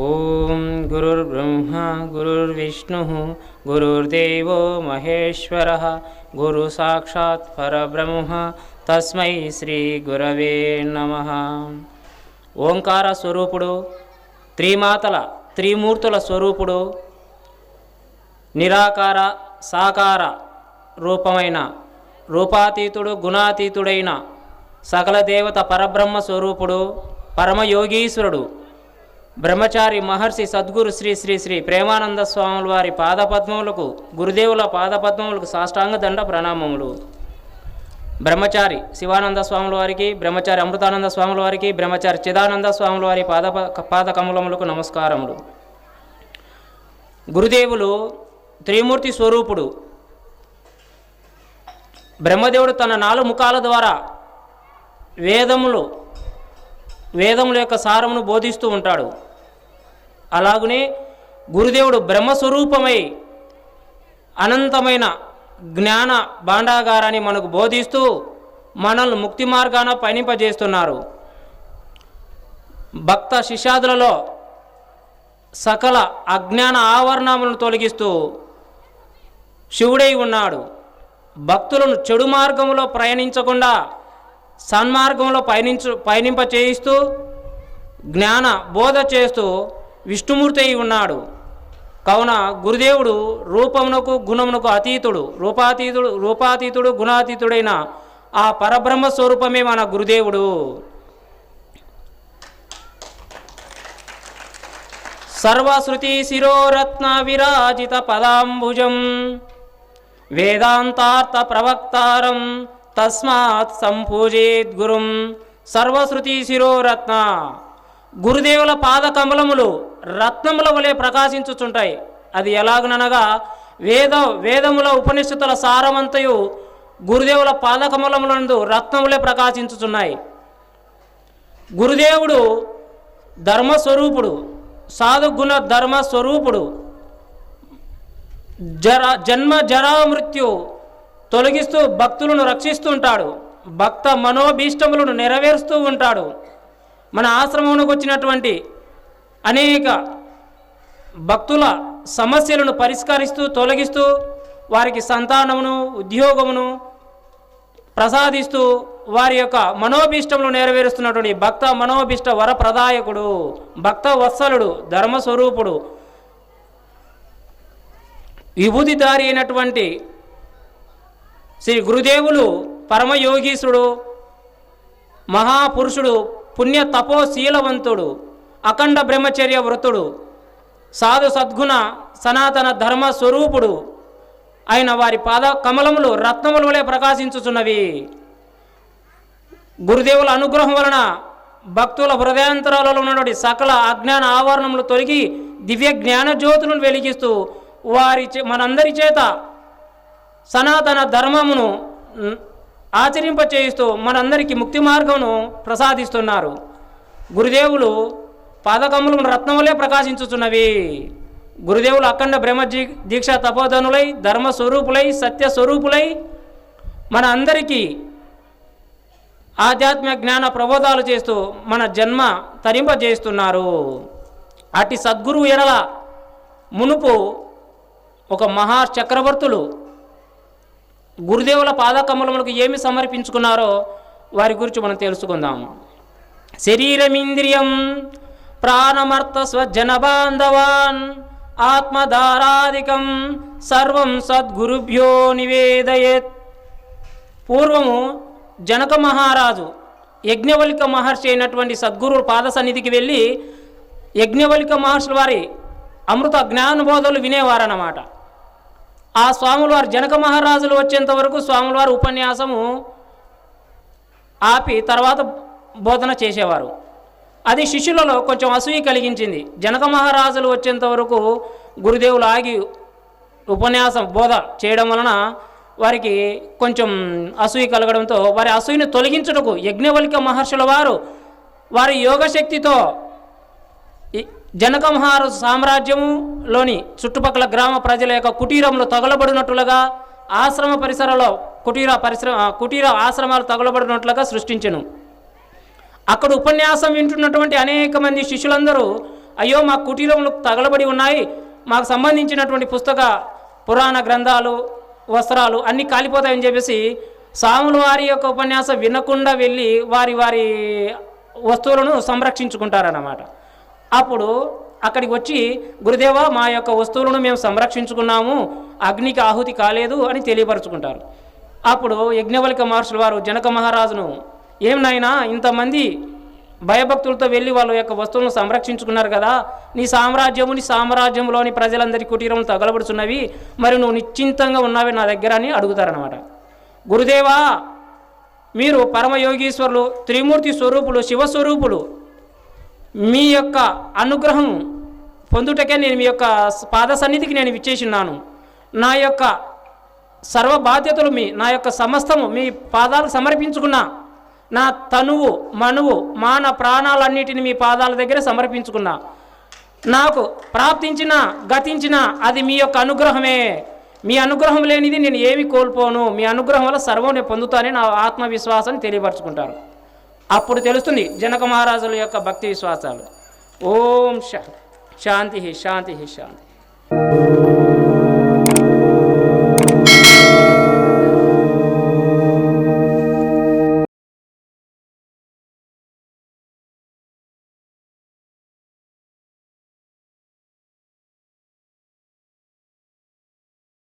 ఓం గురుర్బ్రహ్మా గురుర్విష్ణు గురుర్దేవ మహేశ్వర గురు సాక్షాత్ పరబ్రహ్మ తస్మై శ్రీ గురవే నమ ఓంకార స్వరూపుడు త్రిమాతల త్రిమూర్తుల స్వరూపుడు నిరాకార సాకార రూపమైన రూపాతీతుడు గుణాతీతుడైన సకల దేవత పరబ్రహ్మ స్వరూపుడు పరమయోగీశ్వరుడు బ్రహ్మచారి మహర్షి సద్గురు శ్రీ శ్రీ శ్రీ ప్రేమానంద స్వాముల వారి పాదపద్మములకు గురుదేవుల పాదపద్మములకు సాష్టాంగ దండ ప్రణామములు. బ్రహ్మచారి శివానంద స్వాముల వారికి బ్రహ్మచారి అమృతానంద స్వాముల వారికి బ్రహ్మచారి చిదానంద స్వాముల వారి పాద పాదకమలములకు నమస్కారములు. గురుదేవులు త్రిమూర్తి స్వరూపుడు. బ్రహ్మదేవుడు తన నాలుగు ముఖాల ద్వారా వేదములు వేదముల యొక్క సారమును బోధిస్తూ ఉంటాడు. అలాగనే గురుదేవుడు బ్రహ్మస్వరూపమై అనంతమైన జ్ఞాన భాండాగారాన్ని మనకు బోధిస్తూ మనల్ని ముక్తి మార్గాన పయనింపజేస్తున్నారు. భక్త శిష్యాదులలో సకల అజ్ఞాన ఆవరణములను తొలగిస్తూ శివుడై ఉన్నాడు. భక్తులను చెడు మార్గంలో ప్రయాణించకుండా సన్మార్గంలో పయనించు పయనింప చేయిస్తూ జ్ఞాన బోధ చేస్తూ విష్ణుమూర్తి అయి ఉన్నాడు. కావున గురుదేవుడు రూపమునకు గుణమునకు అతీతుడు. రూపాతీతుడు రూపాతీతుడు గుణాతీతుడైన ఆ పరబ్రహ్మ స్వరూపమే మన గురుదేవుడు. సర్వశ్రుతి శిరోరత్న విరాజిత పదాంబుజం వేదాంతార్థ ప్రవక్తారం తస్మాత్ సంపూజేత్ గురుం. సర్వశ్రుతి శిరోరత్న. గురుదేవుల పాదకమలములు రత్నముల వలె ప్రకాశించుచుంటాయి. అది ఎలాగనగా వేద వేదముల ఉపనిషత్తుల సారమంతయు గురుదేవుల పాదకమలములందు రత్నములే ప్రకాశించుచున్నాయి. గురుదేవుడు ధర్మస్వరూపుడు సాధుగుణ ధర్మ స్వరూపుడు జర జన్మ జరా మృత్యు తొలగిస్తూ భక్తులను రక్షిస్తూ ఉంటాడు. భక్త మనోభీష్టములను నెరవేరుస్తూ ఉంటాడు. మన ఆశ్రమంలోకి వచ్చినటువంటి అనేక భక్తుల సమస్యలను పరిష్కరిస్తూ తొలగిస్తూ వారికి సంతానమును ఉద్యోగమును ప్రసాదిస్తూ వారి యొక్క మనోభీష్టములు నెరవేరుస్తున్నటువంటి భక్త మనోభీష్ట వరప్రదాయకుడు భక్త వత్సలుడు ధర్మస్వరూపుడు విభూతిదారి అయినటువంటి శ్రీ గురుదేవులు పరమయోగీశుడు మహాపురుషుడు పుణ్య తపోశీలవంతుడు అఖండ బ్రహ్మచర్య వ్రతుడు సాధు సద్గుణ సనాతన ధర్మ స్వరూపుడు ఆయన వారి పాద కమలములు రత్నముల వలె ప్రకాశించుచున్నవి. గురుదేవుల అనుగ్రహం వలన భక్తుల హృదయాంతరాలలో ఉన్నటువంటి సకల అజ్ఞాన ఆవరణములు తొలగి దివ్య జ్ఞాన జ్యోతులను వెలిగిస్తూ వారి చే మనందరి చేత సనాతన ధర్మమును ఆచరింపచేయిస్తూ మనందరికీ ముక్తి మార్గమును ప్రసాదిస్తున్నారు. గురుదేవులు పాదకములు రత్నములే ప్రకాశించుచున్నవి. గురుదేవులు అఖండ బ్రహ్మజీ దీక్ష తపోధనులై ధర్మ స్వరూపులై సత్య స్వరూపులై మన అందరికీ ఆధ్యాత్మిక జ్ఞాన ప్రబోధాలు చేస్తూ మన జన్మ తరింపజేస్తున్నారు అట్టి సద్గురువు ఎడల మునుపు ఒక మహా చక్రవర్తులు గురుదేవుల పాదకమలములకు ఏమి సమర్పించుకున్నారో వారి గురించి మనం తెలుసుకుందాం. శరీరమింద్రియం ప్రాణమర్థ స్వజన బాంధవాన్ ఆత్మధారాధికం సర్వం సద్గురుభ్యో నివేదయత్. పూర్వము జనక మహారాజు యజ్ఞవల్క మహర్షి అయినటువంటి సద్గురు పాద సన్నిధికి వెళ్ళి యజ్ఞవల్క మహర్షుల వారి అమృత జ్ఞానబోధలు వినేవారన్నమాట. ఆ స్వాముల వారు జనక మహారాజులు వచ్చేంత వరకు స్వాముల వారు ఉపన్యాసము ఆపి తర్వాత బోధన చేసేవారు. అది శిష్యులలో కొంచెం అసూయ కలిగించింది. జనక మహారాజులు వచ్చేంత వరకు గురుదేవులు ఆగి ఉపన్యాసం బోధ చేయడం వలన వారికి కొంచెం అసూయ కలగడంతో వారి అసూయను తొలగించుటకు యజ్ఞవల్క మహర్షుల వారు వారి యోగశక్తితో ఈ జనక సామ్రాజ్యములోని చుట్టుపక్కల గ్రామ ప్రజల యొక్క కుటీరంలో తగలబడినట్లుగా ఆశ్రమ పరిసరాల్లో కుటీర పరిశ్రమ కుటీర ఆశ్రమాలు తగలబడినట్లుగా సృష్టించెను. అక్కడ ఉపన్యాసం వింటున్నటువంటి అనేక మంది శిష్యులందరూ అయ్యో మా కుటీరములు తగలబడి ఉన్నాయి మాకు సంబంధించినటువంటి పుస్తక పురాణ గ్రంథాలు వస్త్రాలు అన్నీ కాలిపోతాయని చెప్పేసి సాముల వారి యొక్క ఉపన్యాసం వినకుండా వెళ్ళి వారి వారి వస్తువులను సంరక్షించుకుంటారన్నమాట. అప్పుడు అక్కడికి వచ్చి గురుదేవ మా యొక్క వస్తువులను మేము సంరక్షించుకున్నాము. అగ్నికి ఆహుతి కాలేదు అని తెలియపరుచుకుంటారు. అప్పుడు యజ్ఞవల్క మహర్షుల వారు జనక మహారాజును ఏం నాయనా ఇంతమంది భయభక్తులతో వెళ్ళి వాళ్ళ యొక్క వస్తువులను సంరక్షించుకున్నారు కదా. నీ సామ్రాజ్యము నీ సామ్రాజ్యంలోని ప్రజలందరి కుటీరం తగలబడుచున్నవి. మరి నువ్వు నిశ్చింతంగా ఉన్నావే నా దగ్గర అని అడుగుతారనమాట గురుదేవా మీరు పరమయోగీశ్వరులు త్రిమూర్తి స్వరూపులు శివస్వరూపులు మీ యొక్క అనుగ్రహం పొందుటకే నేను మీ యొక్క పాద సన్నిధికి నేను విచ్చేసిన్నాను నా యొక్క సర్వ బాధ్యతలు మీ నా యొక్క సమస్తము మీ పాదాలకు సమర్పించుకున్నా నా తనువు మనువు మాన ప్రాణాలన్నిటిని మీ పాదాల దగ్గర సమర్పించుకున్నా నాకు ప్రాప్తించిన గతించిన అది మీ యొక్క అనుగ్రహమే. మీ అనుగ్రహం లేనిది నేను ఏమి కోల్పోను. మీ అనుగ్రహం వల్ల సర్వం నేను పొందుతానని నా ఆత్మవిశ్వాసాన్ని తెలియపరచుకుంటారు అప్పుడు తెలుస్తుంది జనక మహారాజుల యొక్క భక్తి విశ్వాసాలు. ఓం శాంతి శాంతి శాంతి శాంతి.